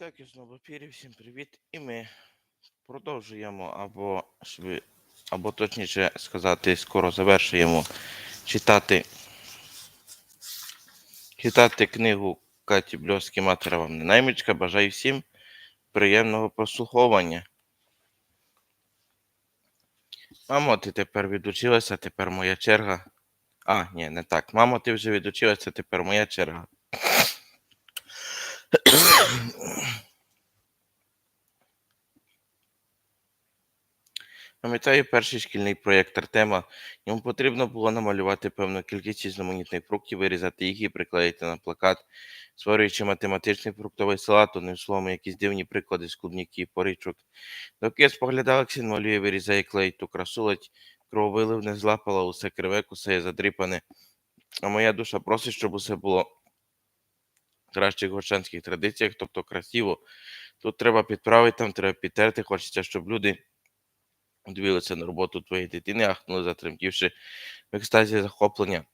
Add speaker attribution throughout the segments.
Speaker 1: так, я знову в ефірі. Всім привіт. І ми продовжуємо, або, шви- або точніше сказати, скоро завершуємо читати, читати книгу Каті Бльовській матера вам не наймичка. Бажаю всім приємного прослуховування. Мамо, ти тепер відучилася, тепер моя черга. А, ні, не так. Мамо, ти вже відучилася, тепер моя черга. Пам'ятаю перший шкільний проєкт Артема. Йому потрібно було намалювати певну кількість різноманітних фруктів, вирізати їх і приклеїти на плакат, створюючи математичний фруктовий салат, одним словом, якісь дивні приклади з і поричок. Доки я споглядав, як син малює, вирізає клеїть ту красу, ледь крововилив не злапала, усе криве, кусає задріпане. А моя душа просить, щоб усе було в кращих горшанських традиціях, тобто красиво. Тут треба підправити, там треба підтерти. Хочеться, щоб люди дивилися на роботу твоєї дитини, ахнули, затремтівши в екстазі захоплення.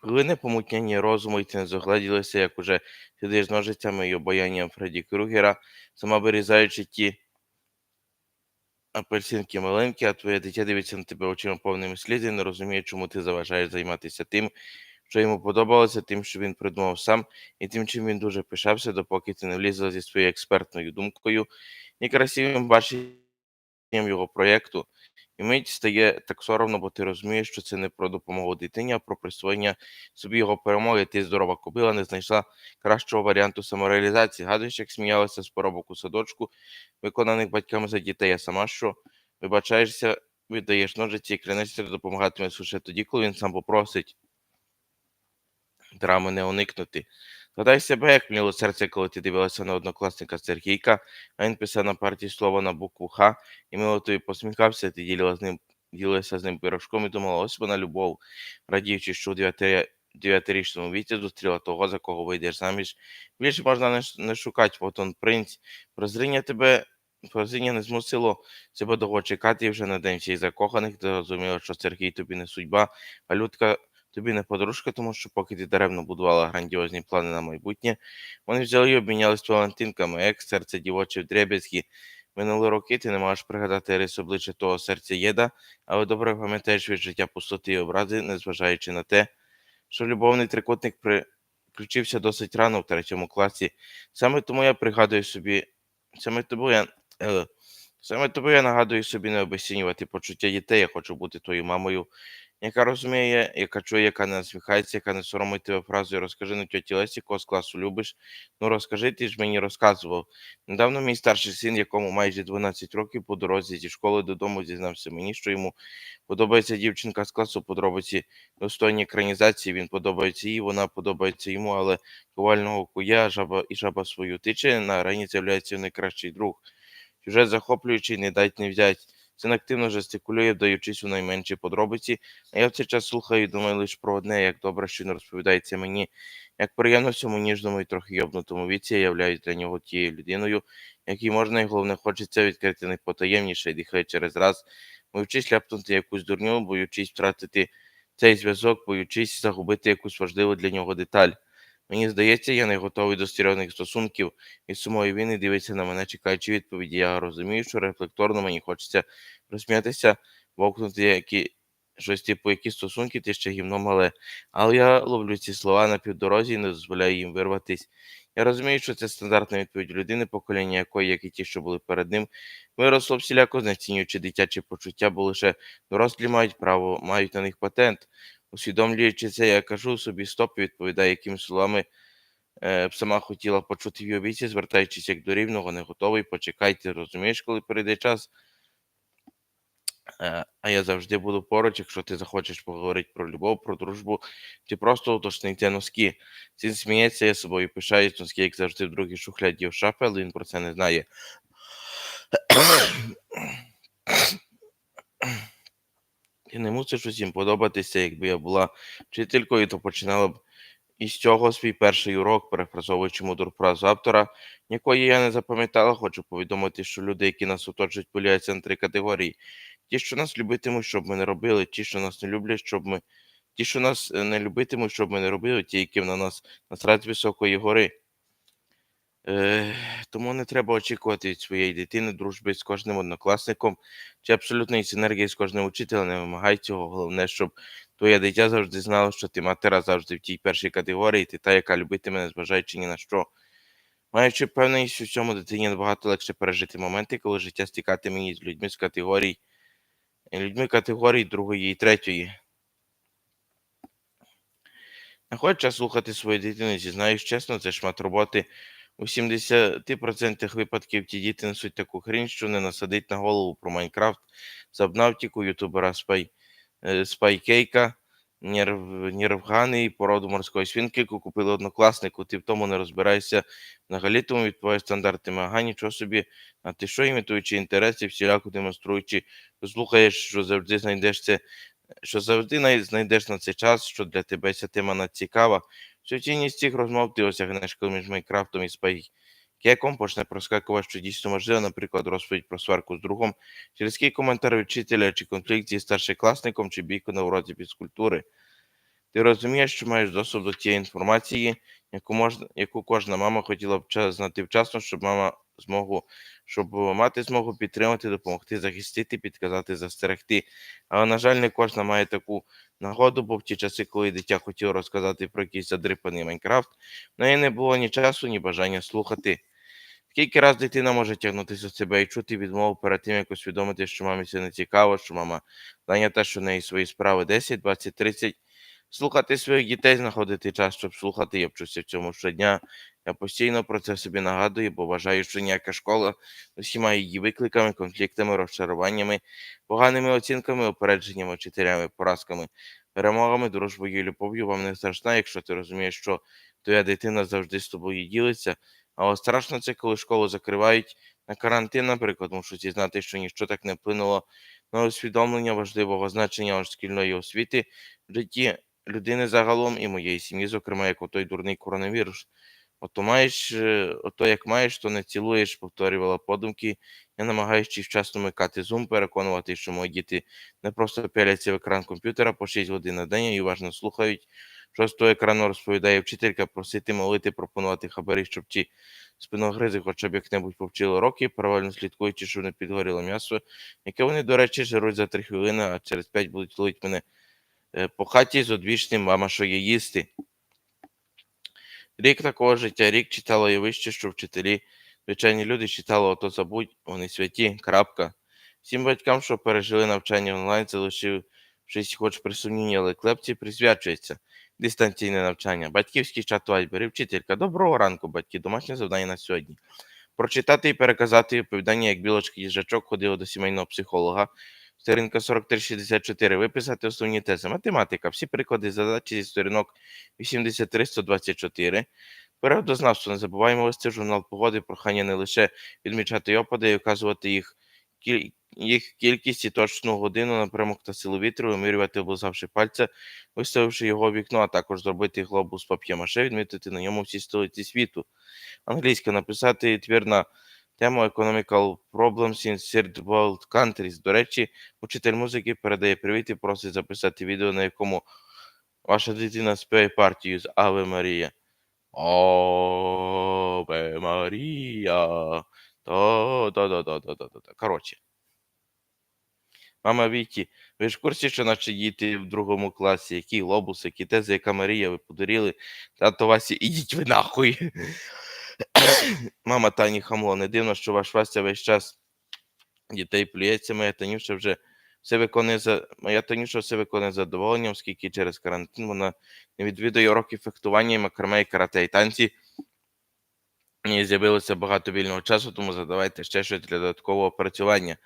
Speaker 1: Хвилини, помутняння розуму, і ти не загледілися, як уже сидиш ножицями і обаянням Фредді Крюгера, сама вирізаючи ті апельсинки маленькі, а твоє дитя дивиться на тебе очима повними сліз і не розуміє, чому ти заважаєш займатися тим, що йому подобалося, тим, що він придумав сам, і тим, чим він дуже пишався, допоки ти не влізла зі своєю експертною думкою і красивим баченням його проєкту. І мить стає так соромно, бо ти розумієш, що це не про допомогу дитині, а про присвоєння собі його перемоги. Ти здорова кобила не знайшла кращого варіанту самореалізації. Гадуєш, як сміялася з поробок у садочку, виконаних батьками за дітей, а сама що вибачаєшся, віддаєш ножиці і клянешся допомагатиме лише тоді, коли він сам попросить. Драми не уникнути. Згадай себе, як мліло серце, коли ти дивилася на однокласника Сергійка, а він писав на парті слово на букву Х, і мило тобі посміхався, ти ділила з ним, ділилася з ним пирожком і думала, ось вона любов, радіючи, що у дев'яти- дев'ятирічному віці зустріла того, за кого вийдеш заміж. Більше можна не, не шукати, от он принц. Прозріння тебе, прозріння не змусило себе довго чекати, і вже на день всіх закоханих ти зрозуміла, що Сергій тобі не судьба, а Людка тобі не подружка, тому що поки ти даремно будувала грандіозні плани на майбутнє, вони взяли і обмінялись валентинками, як серце дівоче в дребезгі. Минули роки ти не можеш пригадати рис обличчя того серця єда, але добре пам'ятаєш від життя пустоти і образи, незважаючи на те, що любовний трикутник приключився досить рано в третьому класі. Саме тому я пригадую собі, саме тому я. Е, Саме тому я нагадую собі не обесцінювати почуття дітей. Я хочу бути твоєю мамою, яка розуміє, яка чує, яка не насміхається, яка не соромить тебе фразою розкажи на тьоті Лесі, кого з класу любиш. Ну розкажи, ти ж мені розказував. Недавно мій старший син, якому майже 12 років по дорозі зі школи додому зізнався мені, що йому подобається дівчинка з класу, подробиці достойні екранізації. Він подобається їй, вона подобається йому, але ковального куя, жаба і жаба свою тиче, на арені з'являється найкращий друг. Сюжет захоплюючий, не дать не взять. Син активно жестикулює, вдаючись у найменші подробиці, а я в цей час слухаю і думаю лише про одне, як добре, що він розповідається мені, як приємно в цьому ніжному і трохи йобнутому віці я являюсь для нього тією людиною, якій можна і головне хочеться відкрити найпотаємніше і дихає через раз, боючись ляпнути якусь дурню, боючись втратити цей зв'язок, боючись загубити якусь важливу для нього деталь. Мені здається, я не готовий до серйозних стосунків, і сумою він і дивиться на мене, чекаючи відповіді. Я розумію, що рефлекторно мені хочеться розсміятися, вовкнути які щось типу, які стосунки, ти ще гімно мале. Але я ловлю ці слова на півдорозі і не дозволяю їм вирватись. Я розумію, що це стандартна відповідь людини, покоління якої, як і ті, що були перед ним, виросло всіляко знецінюючи дитячі почуття, бо лише дорослі мають право, мають на них патент. Усвідомлюючи це, я кажу собі стоп відповідаю, якими словами е, б сама хотіла почути в його віці, звертаючись як до рівного, не готовий, почекайте, розумієш, коли прийде час. Е, а я завжди буду поруч, якщо ти захочеш поговорити про любов, про дружбу, чи просто уточнити носки. Син сміється, я собою пишаюсь, носки, як завжди, в другій шухляді в шафі, але він про це не знає. Ти не мусиш усім подобатися, якби я була вчителькою, то починала б із цього свій перший урок, перефразовуючи мудру фразу автора, якої я не запам'ятала, хочу повідомити, що люди, які нас оточують, поділяються на три категорії. Ті, що нас любитимуть, щоб ми не робили, ті, що нас не люблять, щоб ми. Ті, що нас е, не любитимуть, щоб ми не робили, ті, яким на нас насрать високої гори. Е, тому не треба очікувати від своєї дитини дружби з кожним однокласником чи абсолютної синергії з кожним учителем. Не вимагай цього. Головне, щоб твоє дитя завжди знало, що ти матера завжди в тій першій категорії, ти та, яка любитиме, незважаючи ні на що. Маючи впевненість у цьому дитині набагато легше пережити моменти, коли життя стікатиме її з людьми з категорій, людьми категорій другої і третьої. Знаходь час слухати свою дитину, зізнаюсь чесно, це шмат роботи. У 70% випадків ті діти несуть таку хрінь, що не насадить на голову про Майнкрафт, Забнавтіку, ютубера Спай, е, Спайкейка, Нерв, Нервгани і породу морської свинки, яку купили однокласнику. Ти в тому не розбираєшся взагалі-тому відповідає стандартами. Ага, нічого собі, а ти що імітуючи інтереси, всіляко демонструючи, слухаєш, що завжди знайдеш це що завжди знайдеш на цей час, що для тебе ця тема надцікава. Всю цінність цих розмов ти осягнеш, коли між Майнкрафтом і спайкеком почне проскакувати, що дійсно можливо, наприклад, розповідь про сварку з другом, через який коментар вчителя, чи конфлікт зі старшокласником, чи бійку на уроці фізкультури. Ти розумієш, що маєш доступ до тієї інформації, яку можна, яку кожна мама хотіла б знати вчасно, щоб мама змогу, щоб мати змогу підтримати, допомогти, захистити, підказати, застерегти. Але, на жаль, не кожна має таку нагоду, бо в ті часи, коли дитя хотіло розказати про якийсь задрипаний Майнкрафт, в неї не було ні часу, ні бажання слухати. Скільки раз дитина може тягнутися в себе і чути відмову перед тим, як усвідомити, що мамі це не цікаво, що мама зайнята, що в неї свої справи 10, 20, 30. Слухати своїх дітей, знаходити час, щоб слухати, я вчуся в цьому щодня. Я постійно про це собі нагадую, бо вважаю, що ніяка школа усіма її викликами, конфліктами, розчаруваннями, поганими оцінками, опередженнями, вчителями, поразками, перемогами, дружбою любов'ю вам не страшна, якщо ти розумієш, що твоя дитина завжди з тобою ділиться. Але страшно це, коли школу закривають на карантин, наприклад, мушу зізнати, що ніщо так не вплинуло на усвідомлення важливого значення шкільної освіти в житті людини загалом і моєї сім'ї, зокрема, як отой дурний коронавірус. Ото маєш, е, ото як маєш, то не цілуєш, повторювала подумки. Я намагаючись вчасно микати зум, переконувати, що мої діти не просто пяляться в екран комп'ютера по 6 годин на день і уважно слухають, що з того екрану розповідає вчителька, просити, молити, пропонувати хабарі, щоб ті спиногризи хоча б як-небудь повчили роки, правильно слідкуючи, щоб не підгоріло м'ясо, яке вони, до речі, жируть за 3 хвилини, а через 5 будуть ловити мене по хаті з одвічним мама, що є їсти. Рік такого життя, рік читало і вище, що вчителі, звичайні люди читали ото забудь, вони святі, крапка. Всім батькам, що пережили навчання онлайн, залишившись хоч при сумнівні, але клепці присвячується дистанційне навчання. Батьківський чат Вайбер вчителька. Доброго ранку, батьки, домашнє завдання на сьогодні. Прочитати і переказати оповідання, як білочки їжачок ходили до сімейного психолога. Сторінка 4364. Виписати основні тези. Математика. Всі приклади задачі зі сторінок 83-124. Природознавство. Не забуваємо вести журнал погоди, прохання не лише відмічати опади і вказувати їх, їх кількість і точну годину, напрямок та силу вітру, вимірювати, облизавши пальця, виставивши його в вікно, а також зробити глобус пап'є-маше, відмітити на ньому всі столиці світу. Англійська написати твір на тему Economical Problems in Third World Countries. До речі, учитель музики передає привіт і просить записати відео, на якому ваша дитина співає партію з Аве Марія. Аве Марія. Коротше. Мама Віті, ви ж в курсі, що наші діти в другому класі, які глобус, які тези, яка Марія, ви подуріли. Тато Васі, ідіть ви нахуй. Мама Тані Хамло, не дивно, що ваш Вася весь час дітей плюється, моя Танюша вже все виконує за моя Танюша все виконує задоволенням, оскільки через карантин вона не відвідує уроки фехтування макраме і карате і танці. І з'явилося багато вільного часу, тому задавайте ще щось для додаткового опрацювання.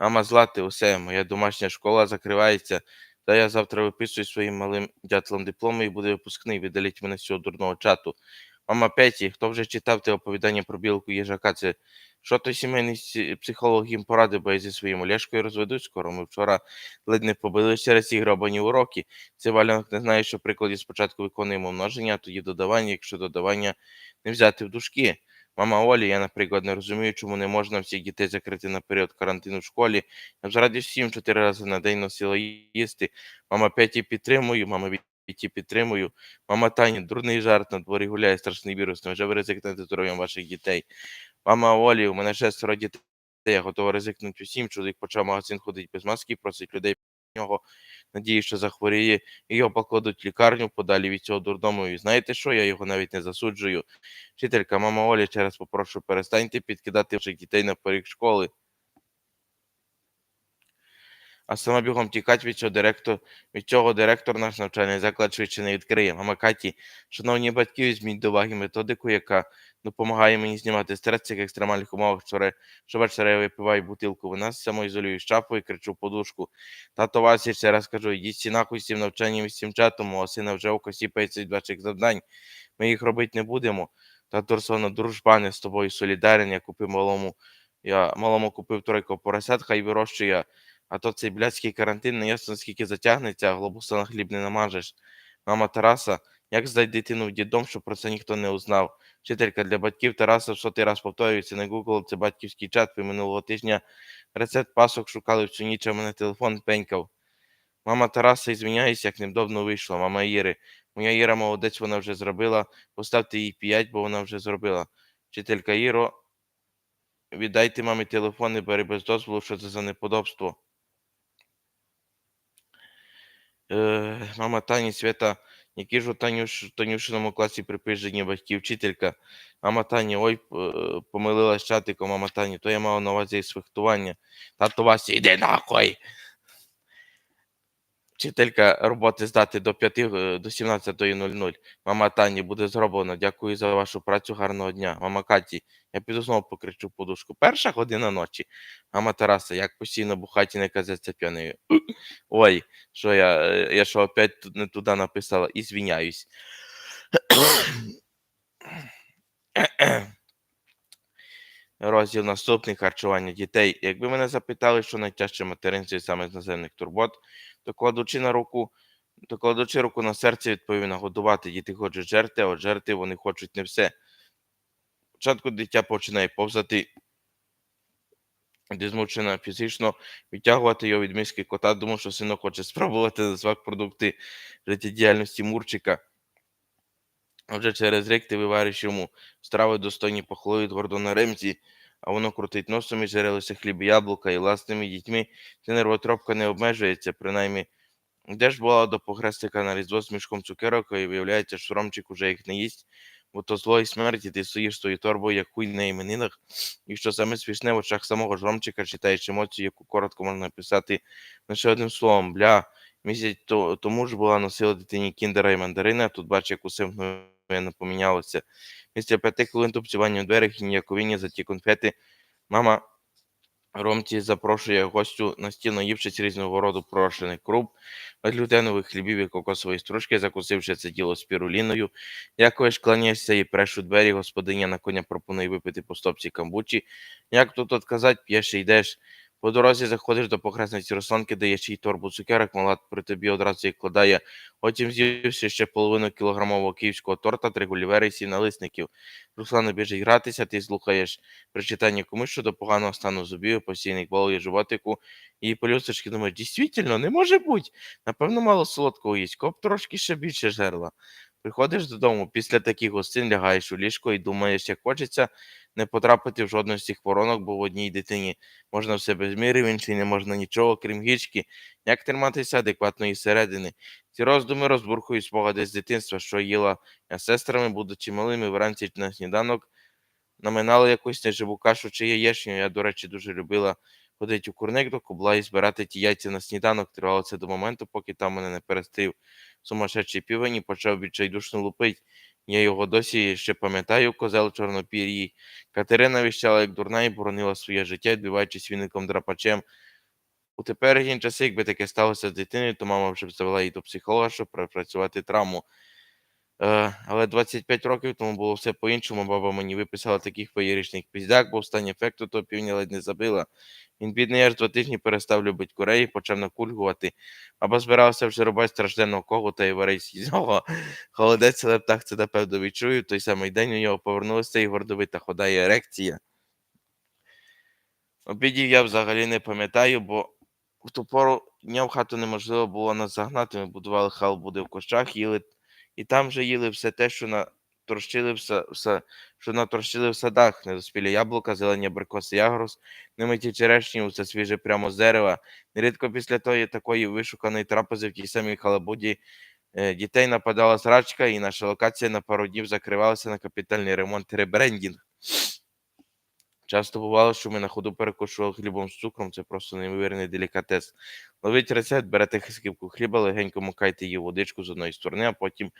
Speaker 1: Мама злати, усе, моя домашня школа закривається. Та я завтра виписую своїм малим дятлом дипломи і буде випускний. Видаліть мене з цього дурного чату. Мама Петі, хто вже читав те оповідання про білку їжака? Це що той сімейний психолог їм порадив, бо я зі своїм Олешкою розведуть скоро. Ми вчора ледь не побили через ці грабані уроки. Це валянок не знає, що в прикладі спочатку виконуємо множення, а тоді додавання, якщо додавання не взяти в дужки. Мама Олі, я, наприклад, не розумію, чому не можна всіх дітей закрити на період карантину в школі. Я заради всім чотири рази на день носила їсти. Мама Петі підтримую, мама ті підтримую. Мама Таня, дурний жарт, на дворі гуляє страшний вірус, невже ви ризикнете здоров'ям ваших дітей? Мама Олі, у мене шестеро дітей, я готова ризикнути усім. Чоловік почав магазин ходити без маски, просить людей нього, надіюсь, що захворіє, і його покладуть в лікарню подалі від цього дурдому. І знаєте що, я його навіть не засуджую. Вчителька, мама Оля, ще раз попрошу, перестаньте підкидати ваших дітей на поріг школи. А сама бігом тікать від цього директор, від цього директор наш навчальний заклад швидше не відкриє. Мама Каті, шановні батьки, візьміть до уваги методику, яка допомагає мені знімати стрес в цих екстремальних умовах. Вчора, щовечора я випиваю бутилку вина, самоізолюю шапу і кричу подушку. Тато Вася, ще раз кажу, йдіть всі нахуй з цим навчанням і з цим чатом, мого сина вже око сіпається від ваших завдань. Ми їх робити не будемо. Тато Руслана, дружбане, з тобою солідарен, я купив малому, я малому купив тройку поросят, хай вирощує, а то цей блядський карантин не ясно скільки затягнеться, а глобуса на хліб не намажеш. Мама Тараса, як здати дитину в дідом, щоб про це ніхто не узнав? Вчителька для батьків Тараса в сотий раз повторюється, не Google, це батьківський чат. Ви минулого тижня рецепт пасок шукали всю ніч, а мене телефон пенькав. Мама Тараса, ізвиняюсь, як невдобно вийшло. Мама Іри. Моя Іра молодець, вона вже зробила. Поставте їй 5, бо вона вже зробила. Вчителька Іро, віддайте мамі телефон, не бери без дозволу, що це за неподобство. Е, мама Тані Свята, які ж у Танюш, Танюшиному класі припижені батьки, вчителька. Мама Тані, ой, помилилась чатиком, мама Тані, то я мала на увазі із фехтування. Тато Вася, іди нахуй. Вчителька роботи здати до 5, е, до 17.00. Мама Тані, буде зроблено. Дякую за вашу працю. Гарного дня. Мама Каті, я піду знову покричу подушку. Перша година ночі. Мама Тараса, як постійно бухаті не казаться п'яною. Ой, що я, е, я що опять не туди написала, і звіняюсь. Розділ наступний харчування дітей. Якби мене запитали, що найтяжче материнстві саме з наземних турбот, то кладучи на руку, то руку на серце, відповів нагодувати. Діти хочуть жерти, а от жерти вони хочуть не все. Спочатку дитя починає повзати, де змучена фізично, відтягувати його від миски кота, думав, що синок хоче спробувати на смак продукти життєдіяльності Мурчика. А вже через рік ти вивариш йому страви достойні похвали від Гордона Ремзі, а воно крутить носом і жерелося хліб яблука, і власними дітьми. Ця нервотропка не обмежується, принаймні. Де ж була до погрестика на різдво з мішком цукерок, і виявляється, що Ромчик уже їх не їсть, бо то зло і смерті, ти стоїш з тою торбою, як хуй на іменинах, і що саме смішне в очах самого ж Ромчика, читаєш емоцію, яку коротко можна написати лише одним словом, бля. Місяць тому ж була носила дитині кіндера і мандарини, а тут бачу, як усе мгновенно помінялося. Після п'яти хвилин тупцювання у дверях і ніяковіння за ті конфети, мама Ромці запрошує гостю на стіл, наївшись різного роду прошених круп, глютенових хлібів і кокосової стружки, закусивши це діло спіруліною. Якось кланяєшся і преш у двері, господиня на коня пропонує випити по стопці камбучі. Як тут отказать, п'єш і йдеш. По дорозі заходиш до похресниці Русланки, даєш їй торбу цукерок, мала при тобі одразу їх кладає. Потім з'ївши ще половину кілограмового київського торта, три гулівери і сім. Руслана біжить гратися, ти слухаєш причитання комусь щодо поганого стану зубів, постійних болів животику, і полюсочки думаєш, дійсно, не може бути. Напевно, мало солодкого їсть, коп трошки ще більше жерла. Приходиш додому, після таких гостин лягаєш у ліжко і думаєш, як хочеться не потрапити в жодну з цих воронок, бо в одній дитині можна все без міри, в іншій не можна нічого, крім гічки. Як триматися адекватної середини? Ці роздуми розбурхують спогади з дитинства, що їла я з сестрами, будучи малими, вранці на сніданок наминали якусь неживу кашу чи яєчню. Я, до речі, дуже любила ходити у курник до кубла і збирати ті яйця на сніданок. Тривало це до моменту, поки там мене не перестрів сумасшедший півень і почав відчайдушно лупить. Я його досі ще пам'ятаю, козел чорнопір'ї. Катерина віщала, як дурна, і боронила своє життя, відбиваючись віником драпачем. У теперішні часи, якби таке сталося з дитиною, то мама вже б завела її до психолога, щоб пропрацювати травму. Е, але 25 років тому було все по-іншому. Баба мені виписала таких феєричних піздяк, бо в стані ефекту то півня ледь не забила. Він, бідний, аж два тижні перестав любити курей почав накульгувати. Баба збиралася вже рубати стражденного когута і варить з нього. Холодець, але птах це напевно відчує. Той самий день у нього повернулася і гордовита хода і ерекція. Обідів я взагалі не пам'ятаю, бо в ту пору дня в хату неможливо було нас загнати. Ми будували халбуди в кущах, їли, і там вже їли все те, що на в, са- в, са- що наторщили в садах, недоспілі яблука, зелені абрикоси, ягрос, немиті черешні, усе свіже прямо з дерева. Нерідко після тої такої вишуканої трапези в тій самій халабуді е, дітей нападала срачка, і наша локація на пару днів закривалася на капітальний ремонт ребрендінг. Часто бувало, що ми на ходу перекушували хлібом з цукром, це просто неймовірний делікатес. Ловіть рецепт, берете скибку хліба, легенько мукайте її водичку з одної сторони, а потім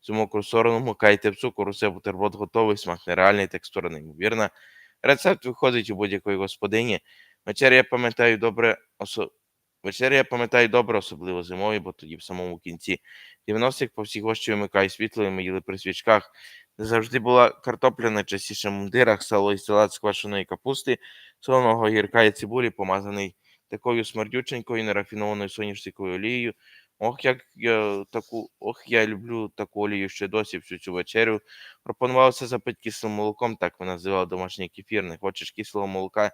Speaker 1: цю мокру сторону мукайте в цукор, усе бутерброд готовий, смак нереальний, текстура неймовірна. Рецепт виходить у будь-якої господині. Вечеря я пам'ятаю добре, осо... Вечеря я пам'ятаю добре, особливо зимою, бо тоді в самому кінці 90-х по всій гощі вимикаю світло, і ми їли при свічках. Завжди була картопля, найчастіше в мундирах, сало і салат з квашеної капусти, солоного гірка і цибулі, помазаний такою смердюченькою нерафінованою соняшниковою олією. Ох, як я таку, ох, я люблю таку олію ще досі всю цю вечерю. Пропонувалося запити кислим молоком, так ми називали домашній кефір. Не хочеш кислого молока,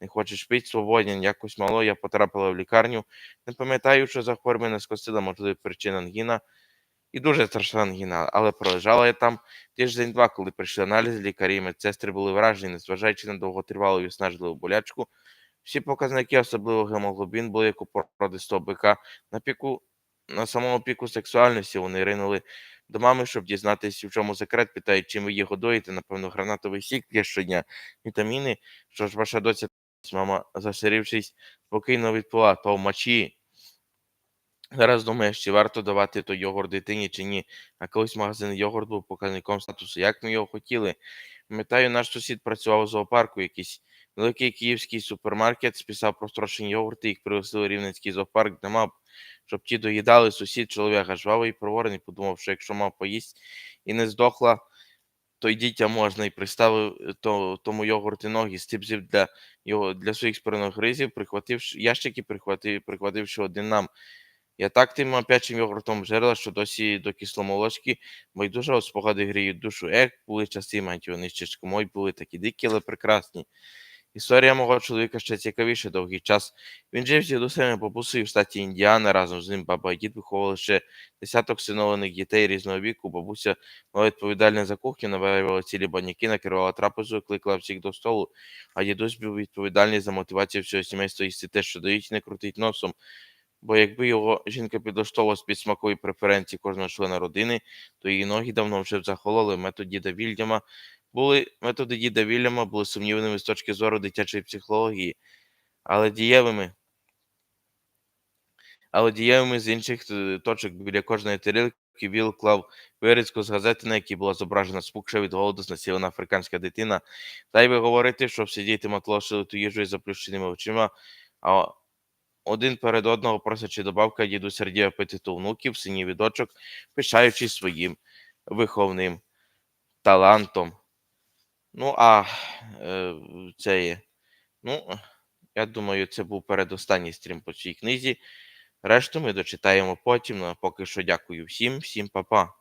Speaker 1: не хочеш пити свободен. Якось мало я потрапила в лікарню. Не пам'ятаю, що за хворь мене скосила, можливо, причина ангіна. І дуже страшна ангіна, але пролежала я там тиждень-два, коли прийшли аналізи, лікарі і медсестри були вражені, незважаючи на довготривалу і виснажливу болячку. Всі показники, особливо гемоглобін, були як у породистого бика. На піку, на самому піку сексуальності вони ринули до мами, щоб дізнатися, в чому секрет, питають, чим ви її годуєте, напевно, гранатовий сік п'є щодня, вітаміни. Що ж ваша доця, мама, заширівшись, спокійно відповіла, то в мочі. Зараз думаєш, чи варто давати той йогурт дитині чи ні. А колись магазин йогурт був показником статусу. Як ми його хотіли. Пам'ятаю, наш сусід працював у зоопарку, якийсь великий київський супермаркет списав про строчені йогурти, їх привезли у Рівненський зоопарк, де мав, щоб ті доїдали сусід, чоловік аж жвавий і проворний, подумав, що якщо мав поїсть і не здохла, то й дітям можна, і приставив е, то, тому йогурти ноги, стипзів для, його, для своїх спинних гризів, прихвативши ящики, прихватив, прихвативши один нам. Я так тим опячим йогуртом жерла, що досі до кисломолочки байдуже от спогади гріють душу. Ех, були часи, мать вони ще мої були такі дикі, але прекрасні. Історія мого чоловіка ще цікавіше довгий час. Він жив з дідусем і бабусею в штаті Індіана. Разом з ним баба і дід виховували ще десяток синовлених дітей різного віку. Бабуся була відповідальна за кухню, наварювала цілі баняки, накривала трапезою, кликала всіх до столу, а дідусь був відповідальний за мотивацію всього сімейства їсти те, що дають, і не крутить носом. Бо якби його жінка підлаштовувала з-під смакової преференції кожного члена родини, то її ноги давно вже б захололи. Метод діда Вільяма були методи діда Вільяма були сумнівними з точки зору дитячої психології, але дієвими. Але дієвими з інших е, точок біля кожної тарілки Віл клав вирізку з газети, на якій була зображена спукша від голоду знасилена африканська дитина. Та й би говорити, що всі діти матлошили ту їжу із заплющеними очима, а один перед одного просячи добавка дідусь радів апетиту внуків, синів і дочок, пишаючись своїм виховним талантом. Ну, а е, це є. Ну, я думаю, це був передостанній стрім по цій книзі. Решту ми дочитаємо потім. Ну, а поки що дякую всім, всім па-па.